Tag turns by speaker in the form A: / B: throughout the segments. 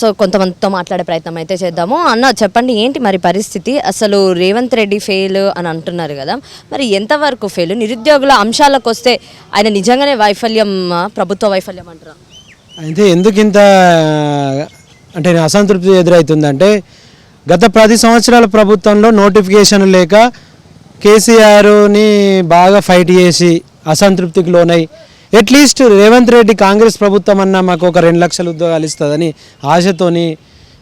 A: So కొంతమందితో మాట్లాడే ప్రయత్నం అయితే చేద్దాము. అన్న చెప్పండి ఏంటి మరి పరిస్థితి? అసలు రేవంత్ రెడ్డి ఫెయిల్ అని అంటున్నారు కదా మరి ఎంతవరకు ఫెయిల్ నిరుద్యోగుల అంశాలకు వస్తే ఆయన నిజంగానే వైఫల్యం ప్రభుత్వ వైఫల్యం అంటారా?
B: అయితే ఎందుకు ఇంత అంటే అసంతృప్తి ఎదురవుతుందంటే గత పది సంవత్సరాల ప్రభుత్వంలో నోటిఫికేషన్ లేక కేసీఆర్ని బాగా ఫైట్ చేసి అసంతృప్తికి లోనై అట్లీస్ట్ రేవంత్ రెడ్డి కాంగ్రెస్ ప్రభుత్వం అన్న మాకు ఒక రెండు లక్షల ఉద్యోగాలు ఇస్తుందని ఆశతోని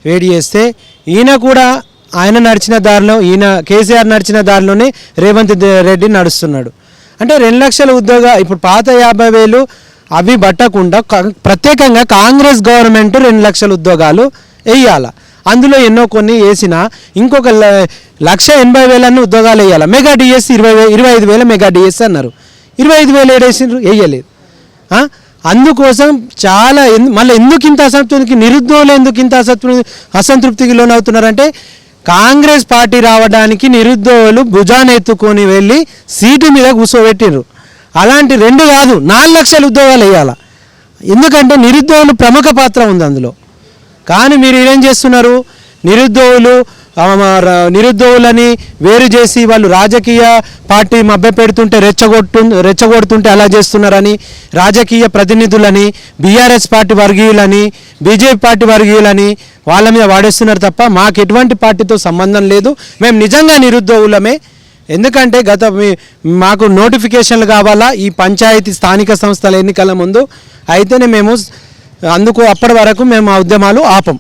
B: వేడి చేస్తే ఈయన కూడా ఆయన నడిచిన దారిలో ఈయన కేసీఆర్ నడిచిన దారిలోనే రేవంత్ రెడ్డి నడుస్తున్నాడు. అంటే రెండు లక్షల ఉద్యోగ ఇప్పుడు పాత యాభై వేలు అవి పట్టకుండా ప్రత్యేకంగా కాంగ్రెస్ గవర్నమెంట్ రెండు లక్షల ఉద్యోగాలు వేయాల అందులో ఎన్నో కొన్ని వేసిన ఇంకొక ల- లక్ష ఎనభై వేలన్నీ ఉద్యోగాలు వేయాలి మెగా డిఎస్ ఇరవై ఇరవై ఐదు వేల మెగా డిఎస్ అన్నారు. ఇరవై ఐదు వేలు ఏడేసిండ్రు? వేయలేదు అందుకోసం చాలా ఎందు- మళ్ళీ ఎందుకు ఇంత అసంతృప్తికి నిరుద్యోగులు ఎందుకు ఇంత అసంతృప్తి అసంతృప్తికి లోనవుతున్నారంటే కాంగ్రెస్ పార్టీ రావడానికి నిరుద్యోగులు భుజాన్ ఎత్తుకొని వెళ్ళి సీటు మీద కూర్చోబెట్టిండ్రు అలాంటి రెండు కాదు నాలుగు లక్షల ఉద్యోగాలు వేయాల. ఎందుకంటే నిరుద్యోగులు ప్రముఖ పాత్ర ఉంది అందులో. కానీ మీరు ఏం చేస్తున్నారు? నిరుద్యోగులు నిరుద్యోగులని వేరు చేసి వాళ్ళు రాజకీయ పార్టీ మభ్య పెడుతుంటే రెచ్చగొట్టు రెచ్చగొడుతుంటే అలా చేస్తున్నారని రాజకీయ ప్రతినిధులని బీఆర్ఎస్ పార్టీ వర్గీయులని బీజేపీ పార్టీ వర్గీయులని వాళ్ళ మీద వాడేస్తున్నారు తప్ప మాకు ఎటువంటి పార్టీతో సంబంధం లేదు. మేము నిజంగా నిరుద్యోగులమే. ఎందుకంటే గత మాకు నోటిఫికేషన్లు కావాలా ఈ పంచాయతీ స్థానిక సంస్థల ఎన్నికల ముందు. అయితేనే మేము అందుకు అప్పటి వరకు మేము ఆ ఉద్యమాలు ఆపం.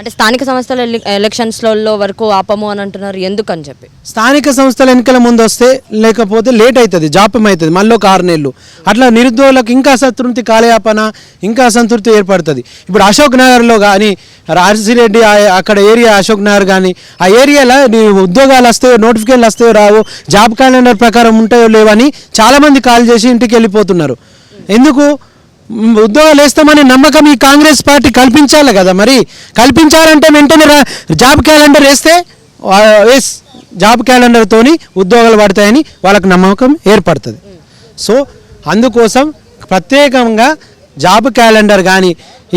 A: అంటే స్థానిక సంస్థల ఎలి- ఎలక్షన్స్లలో వరకు ఆపము అని అంటున్నారు. ఎందుకని చెప్పి?
B: స్థానిక సంస్థల ఎన్నికల ముందు వస్తే లేకపోతే లేట్ అవుతుంది జాప్యం అవుతుంది మళ్ళీ ఒక ఆరు నెలలు. అట్లా నిరుద్యోగులకు ఇంకా అసంతృప్తి కాలయాపన ఇంకా అసంతృప్తి ఏర్పడుతుంది. ఇప్పుడు అశోక్ నగర్లో కానీ రాజశిరెడ్డి రెడ్డి అక్కడ ఏరియా అశోక్ నగర్ కానీ ఆ ఏరియాలో నీ ఉద్యోగాలు వస్తాయో నోటిఫికేషన్లు వస్తాయో రావు జాబ్ క్యాలెండర్ ప్రకారం ఉంటాయో లేవని చాలామంది కాల్ చేసి ఇంటికి వెళ్ళిపోతున్నారు. ఎందుకు? ఉద్యోగాలు వేస్తామనే నమ్మకం ఈ కాంగ్రెస్ పార్టీ కల్పించాలి కదా మరి. కల్పించాలంటే వెంటనే జాబ్ క్యాలెండర్ వేస్తే ఎస్ జాబ్ క్యాలెండర్తోని ఉద్యోగాలు పడతాయని వాళ్ళకు నమ్మకం ఏర్పడుతుంది. సో అందుకోసం ప్రత్యేకంగా జాబ్ క్యాలెండర్ కానీ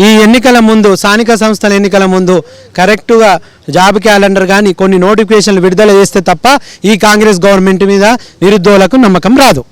B: ఈ ఎన్నికల ముందు స్థానిక సంస్థల ఎన్నికల ముందు కరెక్టుగా జాబ్ క్యాలెండర్ కానీ కొన్ని నోటిఫికేషన్లు విడుదల చేస్తే తప్ప ఈ కాంగ్రెస్ గవర్నమెంట్ మీద నిరుద్యోగులకు నమ్మకం రాదు.